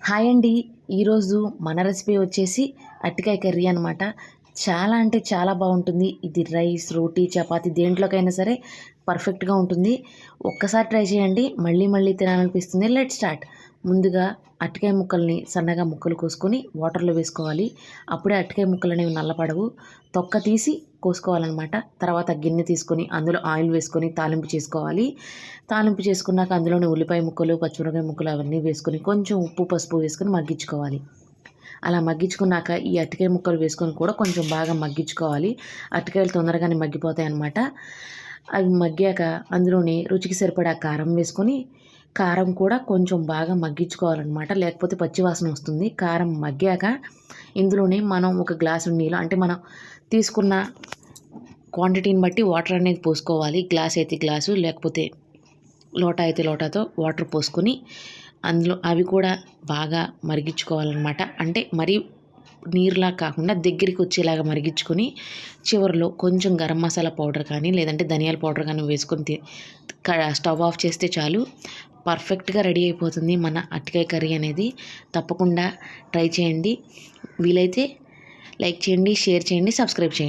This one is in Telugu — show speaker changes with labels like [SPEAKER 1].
[SPEAKER 1] హాయ్ అండి. ఈరోజు మన రెసిపీ వచ్చేసి అట్టికాయ కర్రీ అనమాట చాలా అంటే చాలా బాగుంటుంది. ఇది రైస్ రోటీ చపాతి దేంట్లోకైనా సరే పర్ఫెక్ట్గా ఉంటుంది. ఒక్కసారి ట్రై చేయండి. మళ్ళీ మళ్ళీ తినాలనిపిస్తుంది. Let start. ముందుగా అట్టికాయ ముక్కల్ని సన్నగా ముక్కలు కోసుకొని వాటర్లో వేసుకోవాలి. అప్పుడే అట్టికాయ ముక్కలు అనేవి నల్లపడవు. తొక్క తీసి కోసుకోవాలన్నమాట. తర్వాత గిన్నె తీసుకొని అందులో ఆయిల్ వేసుకొని తాలింపు చేసుకోవాలి. తాలింపు చేసుకున్నాక అందులోనే ఉల్లిపాయ ముక్కలు పచ్చిమిరకాయ ముక్కలు అవన్నీ వేసుకొని కొంచెం ఉప్పు పసుపు వేసుకొని మగ్గించుకోవాలి. అలా మగ్గించుకున్నాక ఈ అరటికాయ ముక్కలు వేసుకొని కూడా కొంచెం బాగా మగ్గించుకోవాలి. అరటికాయలు తొందరగానే మగ్గిపోతాయి అన్నమాట అవి మగ్గాక అందులోనే రుచికి సరిపడా కారం వేసుకొని కారం కూడా కొంచెం బాగా మగ్గించుకోవాలన్నమాట. లేకపోతే పచ్చివాసన వస్తుంది. కారం మగ్గాక ఇందులోనే మనం ఒక గ్లాసు నీళ్ళు అంటే మనం తీసుకున్న క్వాంటిటీని బట్టి వాటర్ అనేది పోసుకోవాలి. గ్లాస్ అయితే గ్లాసు లేకపోతే లోటా అయితే లోటాతో వాటర్ పోసుకొని అందులో అవి కూడా బాగా మరిగించుకోవాలన్నమాట. అంటే మరీ నీరులా కాకుండా దగ్గరికి వచ్చేలాగా మరిగించుకొని చివరిలో కొంచెం గరం మసాలా పౌడర్ కానీ లేదంటే ధనియాల పౌడర్ కానీ వేసుకొని స్టవ్ ఆఫ్ చేస్తే చాలు. పర్ఫెక్ట్గా రెడీ అయిపోతుంది మన అరటికాయ కర్రీ అనేది. తప్పకుండా ట్రై చేయండి. వీలైతే లైక్ చేయండి షేర్ చేయండి సబ్స్క్రైబ్ చేయండి.